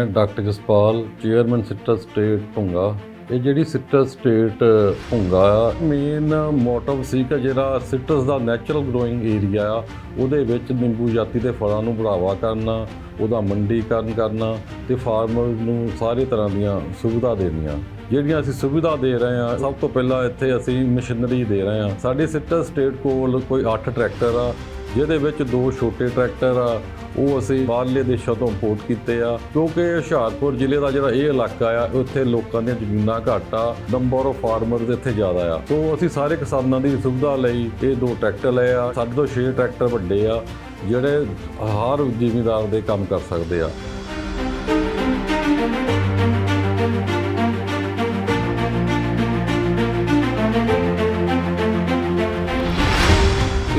ਮੈਂ doctor Jaspal, chairman citrus estate Bhunga. ਇਹ ਜਿਹੜੀ ਸਿਟਰਸ ਸਟੇਟ, ਭੁੰਗਾ ਆ ਮੇਨ ਮੋਟਿਵ ਸੀ ਕਿ ਜਿਹੜਾ ਸਿਟਰਸ ਦਾ ਨੈਚੁਰਲ ਗਰੋਇੰਗ ਏਰੀਆ ਆ। ਉਹਦੇ ਵਿੱਚ ਨਿੰਬੂ ਜਾਤੀ ਦੇ ਫਲਾਂ ਨੂੰ ਬੜਾਵਾ ਕਰਨਾ, ਉਹਦਾ ਮੰਡੀਕਰਨ ਕਰਨਾ ਤੇ ਫਾਰਮਰ ਨੂੰ ਸਾਰੇ ਤਰ੍ਹਾਂ ਦੀਆਂ ਸੁਵਿਧਾ ਦੇਣੀਆਂ। ਜਿਹੜੀਆਂ ਅਸੀਂ ਸੁਵਿਧਾ ਦੇ ਰਹੇ ਹਾਂ, ਸਭ ਤੋਂ ਪਹਿਲਾਂ ਇੱਥੇ ਅਸੀਂ ਮਸ਼ੀਨਰੀ ਦੇ ਰਹੇ ਹਾਂ। ਸਾਡੇ ਸਿੱਟਰ ਸਟੇਟ ਕੋਲ ਕੋਈ 8 ਟਰੈਕਟਰ ਆ ਜਿਹਦੇ ਵਿੱਚ ਦੋ ਛੋਟੇ ਟਰੈਕਟਰ ਆ, ਉਹ ਅਸੀਂ ਬਾਹਰਲੇ ਦੇਸ਼ਾਂ ਤੋਂ ਇੰਪੋਰਟ ਕੀਤੇ ਆ। ਕਿਉਂਕਿ ਹੁਸ਼ਿਆਰਪੁਰ ਜ਼ਿਲ੍ਹੇ ਦਾ ਜਿਹੜਾ ਇਹ ਇਲਾਕਾ ਆ, ਉੱਥੇ ਲੋਕਾਂ ਦੀਆਂ ਜ਼ਮੀਨਾਂ ਘੱਟ ਆ ਨੰਬਰ ਆਫ ਫਾਰਮਰਸ ਇੱਥੇ ਜ਼ਿਆਦਾ ਆ। ਤੋਂ ਅਸੀਂ ਸਾਰੇ ਕਿਸਾਨਾਂ ਦੀ ਸੁਵਿਧਾ ਲਈ ਇਹ ਦੋ ਟਰੈਕਟਰ ਲਏ ਆ, ਸਾਡੇ ਤੋਂ 6 ਟਰੈਕਟਰ ਵੱਡੇ ਆ, ਜਿਹੜੇ ਹਰ ਜ਼ਿਮੀਂਦਾਰ ਦੇ ਕੰਮ ਕਰ ਸਕਦੇ ਆ।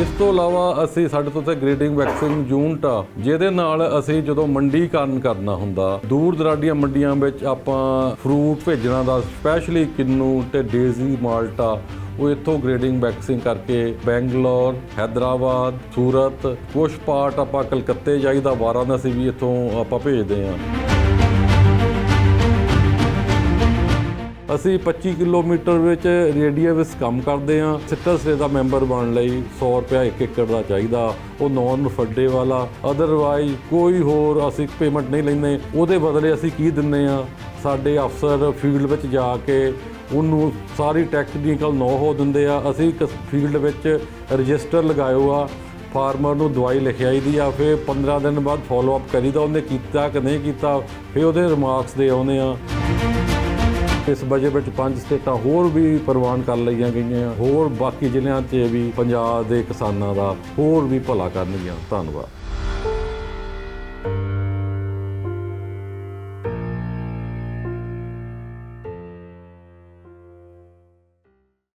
ਇਸ ਤੋਂ ਇਲਾਵਾ ਅਸੀਂ ਸਾਡੇ ਤੋਂ ਤੇ ਗ੍ਰੇਡਿੰਗ ਵੈਕਸਿੰਗ ਯੂਨਿਟ ਆ, ਜਿਹਦੇ ਨਾਲ ਅਸੀਂ ਜਦੋਂ ਮੰਡੀਕਰਨ ਕਰਨਾ ਹੁੰਦਾ, ਦੂਰ ਦਰਾਡੀਆਂ ਮੰਡੀਆਂ ਵਿੱਚ ਆਪਾਂ ਫਰੂਟ ਭੇਜਣਾ ਦਾ ਸਪੈਸ਼ਲੀ ਕਿੰਨੂ ਤੇ ਡੇਜ਼ੀ ਮਾਲਟਾ ਉਹ ਇੱਥੋਂ ਗ੍ਰੇਡਿੰਗ ਵੈਕਸਿੰਗ ਕਰਕੇ ਬੈਂਗਲੌਰ, ਹੈਦਰਾਬਾਦ, ਸੂਰਤ, ਕੁਛ ਪਾਰਟ ਆਪਾਂ ਕਲਕੱਤੇ ਜਾਈਦਾ, ਵਾਰਾਣਸੀ ਵੀ ਇੱਥੋਂ ਆਪਾਂ ਭੇਜਦੇ ਹਾਂ। ਅਸੀਂ 25 ਕਿਲੋਮੀਟਰ ਵਿੱਚ ਰੇਡੀਆ ਵਿੱਚ ਕੰਮ ਕਰਦੇ ਹਾਂ। ਸਿਟਰਸ ਦੇ ਦਾ ਮੈਂਬਰ ਬਣਨ ਲਈ 100 ਰੁਪਇਆ ਇੱਕ ਏਕੜ ਦਾ ਚਾਹੀਦਾ। ਉਹ ਨੌਨ ਫੱਡੇ ਵਾਲਾ। ਅਦਰਵਾਈਜ਼ ਕੋਈ ਹੋਰ ਅਸੀਂ ਪੇਮੈਂਟ ਨਹੀਂ ਲੈਂਦੇ। ਉਹਦੇ ਬਦਲੇ ਅਸੀਂ ਕੀ ਦਿੰਨੇ ਆ ਸਾਡੇ ਅਫਸਰ ਫੀਲਡ ਵਿੱਚ ਜਾ ਕੇ ਉਹਨੂੰ ਸਾਰੀ ਟੈਕਨੀਕਲ ਨੋ-ਹੋ ਦਿੰਦੇ ਆ। ਅਸੀਂ ਫੀਲਡ ਵਿੱਚ ਰਜਿਸਟਰ ਲਗਾਇਓ ਆ। ਫਾਰਮਰ ਨੂੰ ਦਵਾਈ ਲਿਖਿਆਈ ਦੀ ਆ। ਫਿਰ 15 ਦਿਨ ਬਾਅਦ ਫਾਲੋ ਅਪ ਕਰੀਦਾ। ਉਹਨੇ ਕੀਤਾ ਕਿ ਨਹੀਂ ਕੀਤਾ? ਫਿਰ ਉਹਦੇ ਰਿਮਾਰਕਸ ਦੇ ਆਉਂਦੇ ਆ। ਇਸ ਬਜਟ ਵਿੱਚ ਪੰਜ ਸਟੇਟਾਂ ਹੋਰ ਵੀ ਪ੍ਰਵਾਨ ਕਰ ਲਈਆਂ ਗਈਆਂ। ਹੋਰ ਬਾਕੀ ਜ਼ਿਲ੍ਹਿਆਂ 'ਚ ਵੀ ਪੰਜਾਬ ਦੇ ਕਿਸਾਨਾਂ ਦਾ ਹੋਰ ਵੀ ਭਲਾ ਕਰਨਗੀਆਂ। ਧੰਨਵਾਦ।